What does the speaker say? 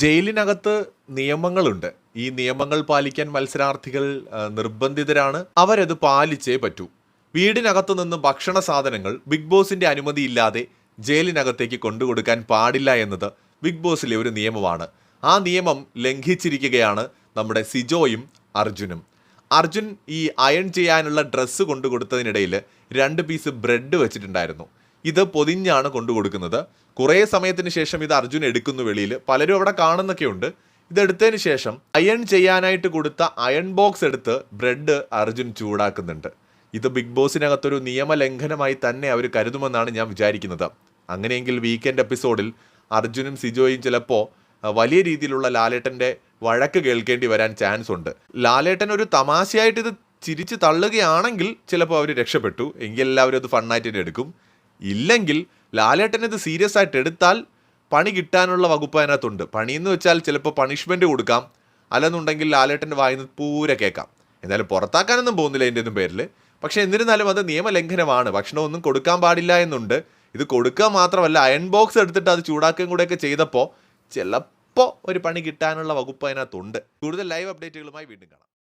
ജയിലിനകത്ത് നിയമങ്ങളുണ്ട്. ഈ നിയമങ്ങൾ പാലിക്കാൻ മത്സരാർത്ഥികൾ നിർബന്ധിതരാണ്. അവരത് പാലിച്ചേ പറ്റൂ. വീടിനകത്തു നിന്ന് ഭക്ഷണ സാധനങ്ങൾ ബിഗ് ബോസിന്റെ അനുമതി അനുമതിയില്ലാതെ ജയിലിനകത്തേക്ക് കൊണ്ടുകൊടുക്കാൻ പാടില്ല എന്നത് ബിഗ് ബോസിലെ ഒരു നിയമമാണ്. ആ നിയമം ലംഘിച്ചിരിക്കുകയാണ് നമ്മുടെ സിജോയും അർജുനും. അർജുൻ ഈ അയൺ ചെയ്യാനുള്ള ഡ്രസ്സ് കൊണ്ടു കൊടുത്തതിനിടയിൽ രണ്ട് പീസ് ബ്രെഡ് വെച്ചിട്ടുണ്ടായിരുന്നു. ഇത് പൊതിഞ്ഞാണ് കൊണ്ടുകൊടുക്കുന്നത്. കുറേ സമയത്തിന് ശേഷം ഇത് അർജുൻ എടുക്കുന്നു വെളിയിൽ. പലരും അവിടെ കാണുന്നൊക്കെ ഉണ്ട്. ഇതെടുത്തതിന് ശേഷം അയൺ ചെയ്യാനായിട്ട് കൊടുത്ത അയൺ ബോക്സ് എടുത്ത് ബ്രെഡ് അർജുൻ ചൂടാക്കുന്നുണ്ട്. ഇത് ബിഗ് ബോസിനകത്തൊരു നിയമലംഘനമായി തന്നെ അവർ കരുതുമെന്നാണ് ഞാൻ വിചാരിക്കുന്നത്. അങ്ങനെയെങ്കിൽ വീക്കെൻഡ് എപ്പിസോഡിൽ അർജുനും സിജോയും ചിലപ്പോൾ വലിയ രീതിയിലുള്ള ലാലേട്ടന്റെ വഴക്ക് കേൾക്കേണ്ടി വരാൻ ചാൻസ് ഉണ്ട്. ലാലേട്ടൻ ഒരു തമാശയായിട്ട് ഇത് ചിരിച്ച് തള്ളുകയാണെങ്കിൽ ചിലപ്പോൾ അവർ രക്ഷപ്പെട്ടു. എങ്കിൽ എല്ലാവരും അത് ഫണ്ണായിട്ട് എടുക്കും. ഇല്ലെങ്കിൽ ലാലേട്ടൻ ഇത് സീരിയസ് ആയിട്ട് എടുത്താൽ പണി കിട്ടാനുള്ള വകുപ്പ് അതിനകത്തുണ്ട്. പണിയെന്ന് വെച്ചാൽ ചിലപ്പോൾ പണിഷ്മെന്റ് കൊടുക്കാം. അല്ലെന്നുണ്ടെങ്കിൽ ലാലേട്ടന്റെ വായിന്ന് പൂരെ കേൾക്കാം. എന്തായാലും പുറത്താക്കാനൊന്നും പോകുന്നില്ല എന്റെ ഒന്നും പേരിൽ പക്ഷേ എന്നിരുന്നാലും അത് നിയമലംഘനമാണ്. ഭക്ഷണമൊന്നും കൊടുക്കാൻ പാടില്ല എന്നുണ്ട്. ഇത് കൊടുക്കുക മാത്രമല്ല അയൺ ബോക്സ് എടുത്തിട്ട് അത് ചൂടാക്കുകയും കൂടെയൊക്കെ ചെയ്തപ്പോൾ ചിലപ്പോൾ ഒരു പണി കിട്ടാനുള്ള വകുപ്പ് അതിനകത്തുണ്ട്. കൂടുതൽ ലൈവ് അപ്ഡേറ്റുകളുമായി വീണ്ടും കാണാം.